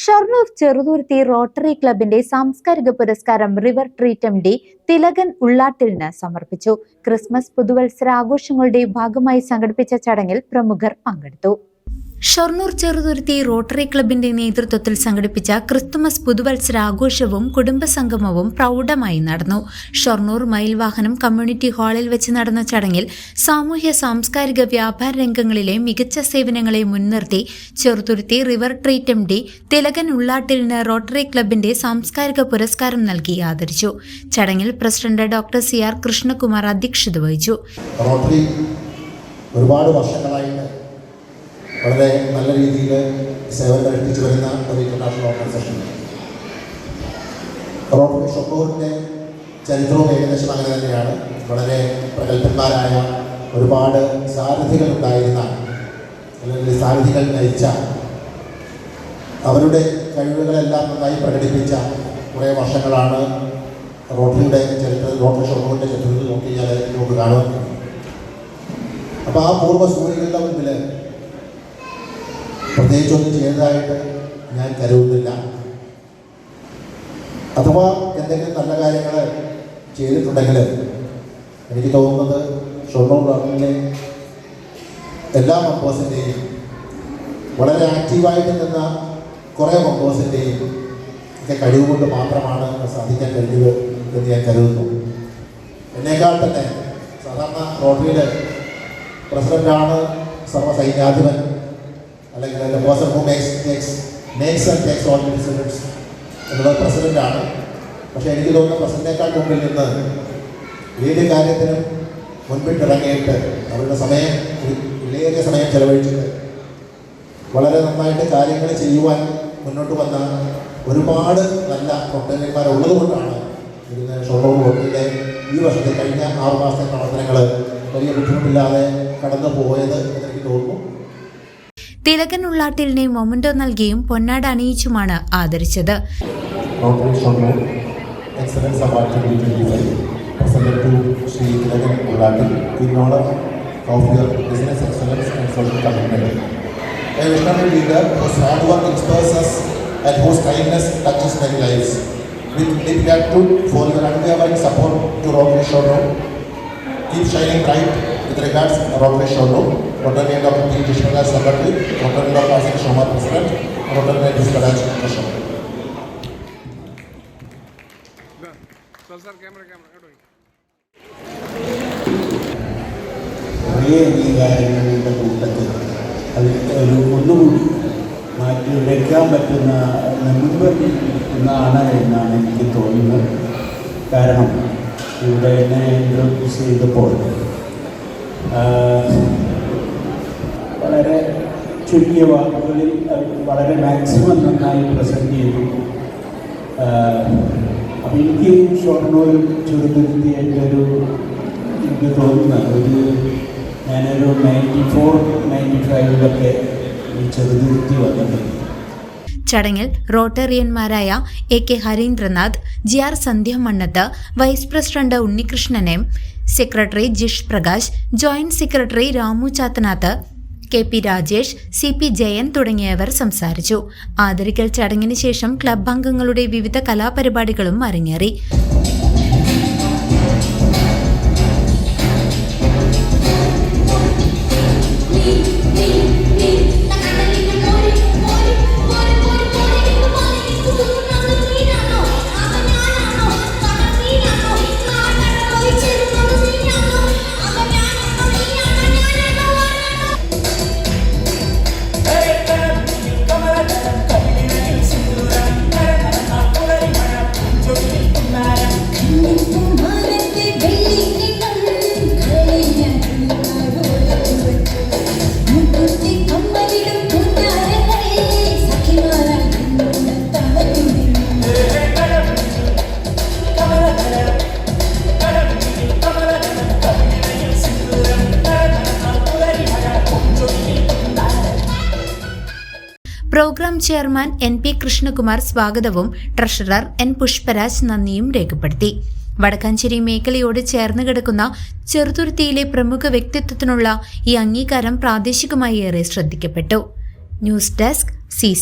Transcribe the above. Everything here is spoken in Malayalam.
Shoranur Cheruthuruthy rotary ക്ലബിന്റെ സാംസ്കാരിക പുരസ്കാരം river treat M D Thilakan ഉള്ളാട്ടിലിന് സമർപ്പിച്ചു. ക്രിസ്മസ് പുതുവത്സര ആഘോഷങ്ങളുടെ ഭാഗമായി സംഘടിപ്പിച്ച ചടങ്ങിൽ പ്രമുഖർ പങ്കെടുത്തു. ഷൊർണൂർ ചെറുതുരുത്തി റോട്ടറി ക്ലബിന്റെ നേതൃത്വത്തിൽ സംഘടിപ്പിച്ച ക്രിസ്തുമസ് പുതുവത്സരാഘോഷവും കുടുംബസംഗമവും പ്രൗഢമായി നടന്നു. ഷൊർണൂർ മയിൽവാഹനം കമ്മ്യൂണിറ്റി ഹാളിൽ വെച്ച് നടന്ന ചടങ്ങിൽ സാമൂഹ്യ സാംസ്കാരിക വ്യാപാര രംഗങ്ങളിലെ മികച്ച സേവനങ്ങളെ മുൻനിർത്തി Cheruthuruthy river treat M D Thilakan ഉള്ളാട്ടിലിന് rotary ക്ലബിന്റെ സാംസ്കാരിക പുരസ്കാരം നൽകി ആദരിച്ചു. ചടങ്ങിൽ president doctor C R Krishnakumar അധ്യക്ഷത വഹിച്ചു. ഒരുപാട് വർഷങ്ങളായിട്ട് വളരെ നല്ല രീതിയിൽ സേവനം അനുഷ്ഠിച്ചു വരുന്ന ഒരു ഇന്റർനാഷണൽ ഓർഗനൈസേഷൻ റോട്ടറി ഷൊർണൂരിന്റെ ചരിത്രവും ഏകദേശം അങ്ങനെ തന്നെയാണ്. വളരെ പ്രഗത്ഭന്മാരായ ഒരുപാട് സാരഥികൾ ഉണ്ടായിരുന്ന അല്ലെങ്കിൽ സാരഥികൾ നയിച്ച അവരുടെ കഴിവുകളെല്ലാം നന്നായി പ്രകടിപ്പിച്ച കുറേ വർഷങ്ങളാണ് റോട്ടറിയുടെ ചരിത്ര റോട്ടറി ഷൊർണൂരിന്റെ ചരിത്രത്തിൽ നോക്കി ഞാൻ നമുക്ക് കാണുന്നത് അപ്പോൾ ആ പൂർവ സൂര്യകളുടെ മുമ്പിൽ പ്രത്യേകിച്ചൊന്നും ചെയ്തതായിട്ട് ഞാൻ കരുതുന്നില്ല. അഥവാ എന്തെങ്കിലും നല്ല കാര്യങ്ങൾ ചെയ്തിട്ടുണ്ടെങ്കിൽ എനിക്ക് തോന്നുന്നത് ഷൊർണൂർ ഗവൺമെന്റിലെ എല്ലാ മെമ്പേഴ്സിന്റെയും വളരെ ആക്റ്റീവായിട്ട് നിന്ന കുറേ മെമ്പേഴ്സിന്റെയും ഒക്കെ കഴിവ് കൊണ്ട് മാത്രമാണ് സാധിക്കാൻ കഴിഞ്ഞത് എന്ന് ഞാൻ കരുതുന്നു. എന്നേക്കാൾ തന്നെ സാധാരണ റോട്ടറിയിൽ പ്രസിഡന്റാണ് സർവസൈന്യാധിപൻ അല്ലെങ്കിൽ the person who makes takes makes and takes all decisions എന്നുള്ള പ്രസിഡന്റാണ് പക്ഷേ എനിക്ക് തോന്നുന്ന പ്രസിഡന്റേക്കാൾ മുമ്പിൽ നിന്ന് ഏത് കാര്യത്തിനും മുൻപിട്ടിറങ്ങിയിട്ട് അവരുടെ സമയം ഒരു വിലയേറിയ സമയം ചെലവഴിച്ചിട്ട് വളരെ നന്നായിട്ട് കാര്യങ്ങൾ ചെയ്യുവാൻ മുന്നോട്ട് വന്ന ഒരുപാട് നല്ല പ്രവർത്തകന്മാരുള്ളത് കൊണ്ടാണ് ഇതിന് ഷോറൂം റോട്ടിലെ ഈ വർഷത്തെ കഴിഞ്ഞ ആറ് മാസത്തെ പ്രവർത്തനങ്ങൾ വലിയ ബുദ്ധിമുട്ടില്ലാതെ കടന്നു പോയത് എന്ന് എനിക്ക് തോന്നുന്നു. തിലകൻ ഉള്ളാട്ടിലിനെ മൊമന്റോ നൽകിയും പൊന്നാട് അണിയിച്ചുമാണ് ആദരിച്ചത്. Support to Roby showroom keep shining right with regards in the Rotary Showroom, Rotary and of P. Krishna Secretary, Rotary of Asin Shoma President, Rotary and his Kadaj Krishna. കുറേ അംഗീകാരങ്ങളുടെ കൂട്ടത്തിൽ അതിലൊക്കെ ഒരു ഒന്നുകൂടി മാറ്റിയെടുക്കാൻ പറ്റുന്ന മുൻപെടുന്നതാണ് എന്നാണ് എനിക്ക് തോന്നുന്നത് കാരണം ഇവിടെ എന്നെ ഇൻട്രോഡ്യൂസ് ചെയ്തപ്പോൾ വളരെ ചുരുങ്ങിയ വാക്കുകളിൽ വളരെ മാക്സിമം നന്നായി പ്രസന്റ് ചെയ്തു. അപ്പം എനിക്ക് ഷൊർണൂരും ചെറുതുരുത്തി എന്റെ ഒരു എനിക്ക് തോന്നുന്ന ഒരു ഞാനൊരു നയന്റി ഫോർ നയന്റി ഫൈവിലൊക്കെ ഈ വന്നിട്ടുണ്ട്. ചടങ്ങിൽ റോട്ടറിയന്മാരായ A K Harindranath G R Sandhya Mannath vice president ഉണ്ണികൃഷ്ണനെയും secretary Jish Prakash joint secretary Ramu Chathanath K P Rajesh C P Jayan തുടങ്ങിയവർ സംസാരിച്ചു. ആദരിക്കൽ ചടങ്ങിന് ശേഷം ക്ലബ് അംഗങ്ങളുടെ വിവിധ കലാപരിപാടികളും അരങ്ങേറി ും. Program chairman N P Krishnakumar സ്വാഗതവും ട്രഷറർ എൻ പുഷ്പരാജ് നന്ദിയും രേഖപ്പെടുത്തി. വടക്കാഞ്ചേരി മേഖലയോട് ചേർന്ന് കിടക്കുന്ന ചെറുതുരുത്തിയിലെ പ്രമുഖ വ്യക്തിത്വത്തിനുള്ള ഈ അംഗീകാരം പ്രാദേശികമായി ഏറെ ശ്രദ്ധിക്കപ്പെട്ടു. News desk C